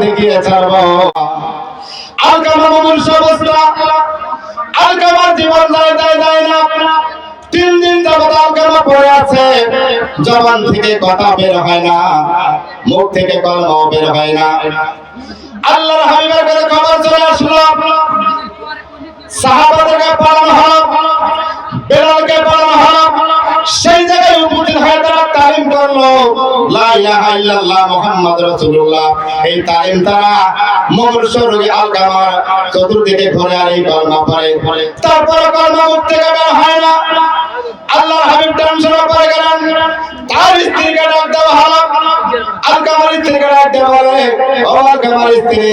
দেখিয়ে ছাড়বো। আলকামা মুমূর্ষ অবস্থা আলকামার জীবন যায় যায় না। তিন দিন যাবত আলকামা পড়ে আছে? জবান থেকে কথা বের হয় না। মুখ থেকে কলমাও বের হয় না। আল্লাহর হাবিবের কাছে খবর চলে আসলো। সাহাবাদেরকে পালন হলো। বেলালকে পালন হলো। সেই জায়গায় উপস্থিত হয়ে তারা তালিম করল। ইলাহা ইল্লাল্লাহ মুহাম্মদ রাসূলুল্লাহ। এই তালিম তারা মুমূর্ষ রোগী আলকামার চতুর্দিকে ঘুরে আর এই কলমা পড়ে। তারপরে কলমা মুখ থেকে বের হয় না। আল্লাহর হাবিব টেনশন করে গেলেন। তার স্ত্রীকে ডাক দেওয়া হলো। আলকামার স্ত্রীকে ডাক দেওয়া বলে ও আলকামার স্ত্রী,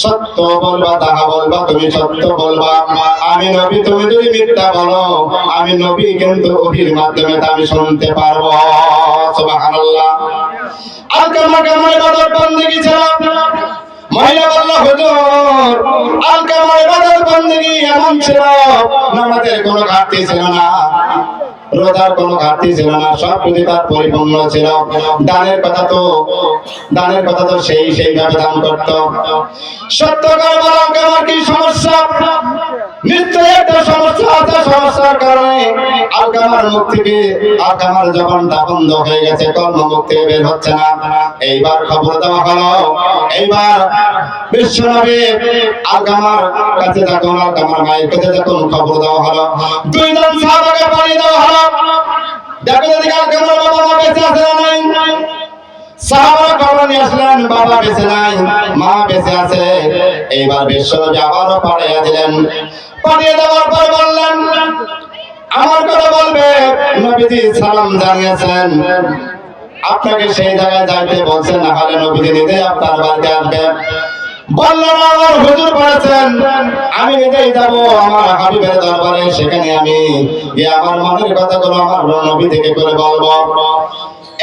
সত্য বলবা, তাহা বলবা, তুমি সত্য বলবা। আমি নবী, তুমি যদি মিথ্যা বলো, আমি নবী কিন্তু ওহির মাধ্যমে আমি শুনতে পারব। সুবহানাল্লাহ। আলকামা কামাই বাদর বন্দেগী ছিল মহিলা বলল, হুজুর আলকামা ইবাদত বন্দেগী এমন ছিল। কোনো ঘাটতি ছিল না। রোজার কোনো ঘাটতি ছিল না। সব কিছু পরিপূর্ণ ছিল। দানের কথা তো, দানের কথা তো সেই সেইভাবে দান করত। সত্য করে কি সমস্যা? নিশ্চয়ই একটা সমস্যা আছে সমস্যার কারণে। আলকামার মুখ থেকে আলকামার জবানটা বন্ধ হয়ে গেছে কর্ম মুখ থেকে বের হচ্ছে না। এইবার খবর দেওয়া হলো। এইবার বিশ্বনবী কাছে মায়ের কাছে খবর দেওয়া হলো, দুইজন সাহাবাকে দেওয়া হলো। দেখো যদি বাবা মা বেঁচে আছে না নাই। সাহাবারা খবর নিয়ে আসলেন, বাবা বেঁচে নাই, মা বেঁচে আছে। এইবার বিশ্বনবী আবারও পাঠিয়ে দিলেন। পাঠিয়ে দেওয়ার পর আমার কথা বলবে। নবীজি সালাম জানিয়েছেন। আপনাকে সেই জায়গায় যাইতে বলছেন হলে নবীজি নিজে আপনার বাড়িতে আসবে। বললেন আমার হুজুর বলেছেন, আমি নিজেই আমার হাবিবের দরবারে, সেখানে আমি আমার মনের আমার নবী থেকে করে বলব।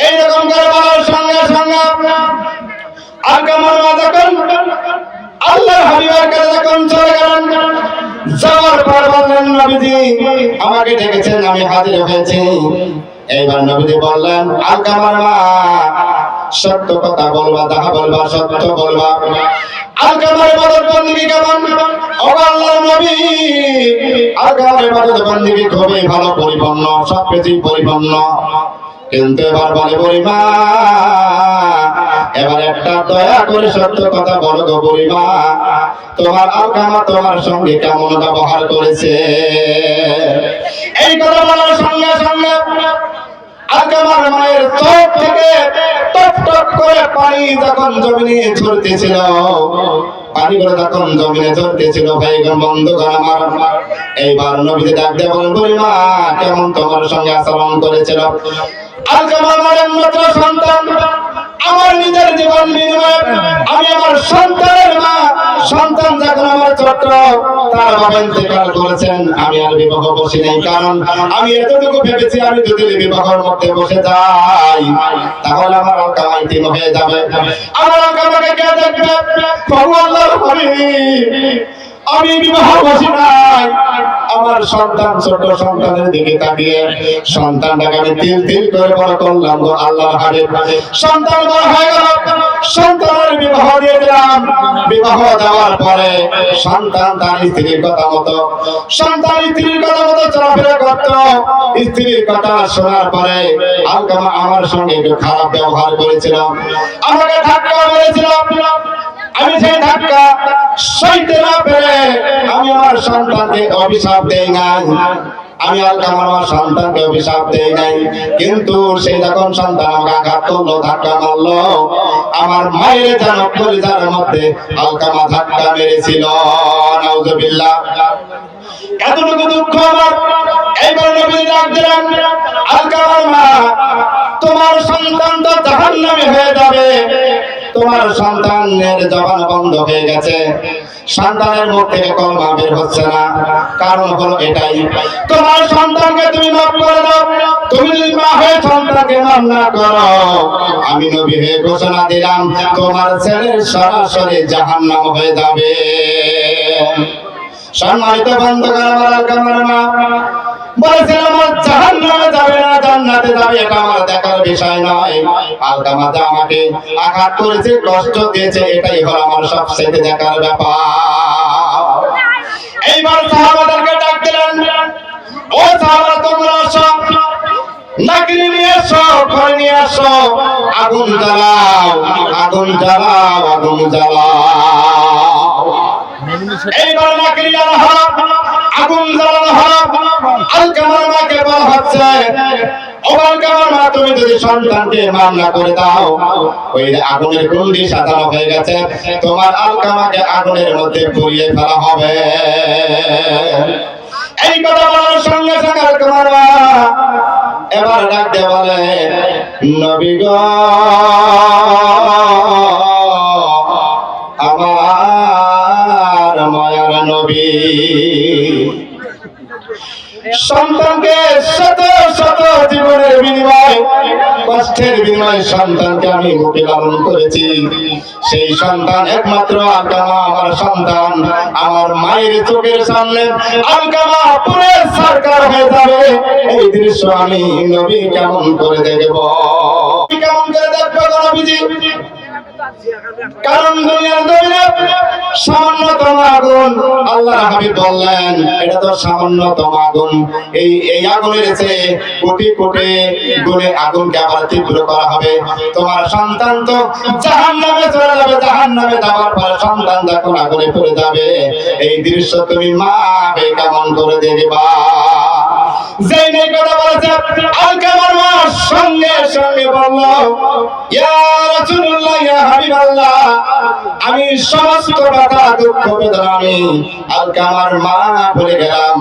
এইরকম করে বলার সঙ্গে সঙ্গে মা যখন আল্লাহর হাবিবের কাছে যখন চলে যাওয়ার পর আমাকে ডেকেছেন, আমি হাজির হয়েছি। এইবার নবীজি বললেন আলকামার সত্য কথা বলবা তাহা বলবা সত্য বলবা। কেমন? ভালো, পরিপূর্ণ, সব পরিপূর্ণ। কিন্তু এবার বলে বুড়িমা এবার একটা দয়া করে সত্য কথা বলো গো বুড়িমা তোমার আলকামা তোমার সঙ্গে কেমন ব্যবহার করেছে? এই কথা বলার সঙ্গে সঙ্গে আলকামার মায়ের চোখ থেকে টপ টপ করে পানি যখন জমিনে ঝরতেছিল পানিগুলো যখন জমিনে ঝরতেছিল ভাই বন্ধুগণ আমার, এইবার নবীতে ডাক দিয়ে বলেন বুড়িমা কেমন তোমার সঙ্গে আচরণ করেছিল? আলকামার মায়ের মাত্র সন্তান। আমার নিজের জীবন বিনিময়ে আমি আমার সন্তানের মা। সন্তান যখন আমার ছোট তার বাবা করেছেন। আমি আর বিবাহ বসি নাই। কারণ আমি এতটুকু ভেবেছি, আমি যদি বিবাহের মধ্যে বসে যাই, তাহলে আমার আলকামা ইতিম হয়ে যাবে। আমার আলকামাকে আমি বিবাহ বসি নাই। আমার সন্তান, ছোট সন্তানের দিকে তাকিয়ে সন্তানটাকে আমি তিল তিল করে বড় করলাম গো আল্লাহর হাবিব। সন্তান বড় হয়ে গেল। সন্তানের বিবাহ দিয়ে দিলাম। বিবাহ দেওয়ার পরে সন্তান তার স্ত্রীর কথা মতো, সন্তান স্ত্রীর কথা মতো চলাফেরা করত। স্ত্রীর কথা শোনার পরে আমার সঙ্গে একটু খারাপ ব্যবহার করেছিল আমাকে ধাক্কা মেরেছিল। আমি সেই ধাক্কা সইতে না পেরে আমি আমার সন্তানকে অভিশাপ দেই নাই। আমি আলকাম আমার সন্তানকে অভিশাপ দেই নাই। কিন্তু সে যখন সন্তান আমাকে আঘাত করল, ধাক্কা মারলো, আমার মায়ের যেন পরিজার মধ্যে আলকামা ধাক্কা মেরেছিল। নাউজুবিল্লাহ এতটুকু দুঃখ আমার। এইবার নবী ডাক দিলেন আলকামার মা তোমার সন্তানের জবান বন্ধ হয়ে গেছে। সন্তানের মুখ থেকে কলমা বের হচ্ছে না। কারণ হলো এটাই। তোমার সন্তানকে তুমি মাফ করে দাও। তুমি যদি মা হয়ে সন্তানকে মাফ না করো, আমি নবী হয়ে ঘোষণা দিলাম, তোমার ছেলের সরাসরি জাহান্নাম হয়ে যাবে। সম্মানিত বন্ধুগণ, আমার আলকামার মা বলেছিল জাহান্নামে যাবে না, জান্নাতে যাবে, এটা বিষয় নয়। আলকামা যা আমাকে আঘাত করেছে, কষ্ট দিয়েছে, এটাই হলো আমার সবচেয়ে দেখার ব্যাপার। এইবার সাহাবাদেরকে ডাক দিলেন, ও সাহাবা, তোমরা সব নাকড়ি নিয়ে এসো, ঘরে নিয়ে আসো আগুন জ্বালাও আগুন জ্বালাও আগুন জ্বালাও। এইবার নাকড়ি আনা হলো, আগুন জ্বালানো হলো। আলকামার মাকে বলা হচ্ছে ও আলকামার মা, তুমি যদি সন্তানকে মামলা করে দাও, ওই আগুনের কুন্ডি সাজানো হয়ে গেছে, তোমার আলকামাকে আগুনের মধ্যে পুড়িয়ে ফেলা হবে। এই কথা বলার সঙ্গে সঙ্গে আলকামার এবার ডাকতে বলে, নবী সন্তানকে শত শত জীবনের বিনিময়, কষ্টের বিনিময়ে সন্তানকে আমি মুখে লালন করেছি। সেই সন্তান একমাত্র আলকামা আমার সন্তান। আমার মায়ের চোখের সামনে আলকামা পুরে সরকার হয়ে যাবে। এই দৃশ্য আমি নবী কেমন করে দেখব? কেমন করে দেখব কারণ দুনিয়ার সামান্যতম আগুন। আল্লাহ হাবিব বললেন, এটা তো সামান্যতম আগুন। এই এই আগুনের কোটি কোটি গুণে আগুনকে আবার তীব্র করা হবে। তোমার সন্তান তো জাহান নামে চলে যাবে জাহান নামে যাওয়ার পরে সন্তান যখন আগুনে পড়ে যাবে, এই দৃশ্য তুমি মা কেমন করে দেখবা। যেই নেই কথা বলেছে আলকামার মা সঙ্গে সঙ্গে বলল, ইয়া রাসূলুল্লাহ, ইয়া হাবিবাল্লাহ, আমি সমস্ত কথা দুঃখ বেদনা আমি আলকামার মা বলে গেলাম।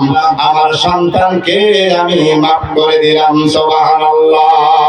আমার সন্তানকে আমি মাফ করে দিলাম, সুবহানাল্লাহ।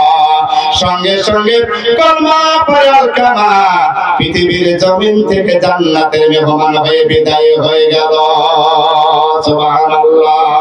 সঙ্গে সঙ্গে কলমা পড়ার কামা পৃথিবীর জমিন থেকে জান্নাতের মেহমান হয়ে বিদায় হয়ে গেল। সুবহানাল্লাহ।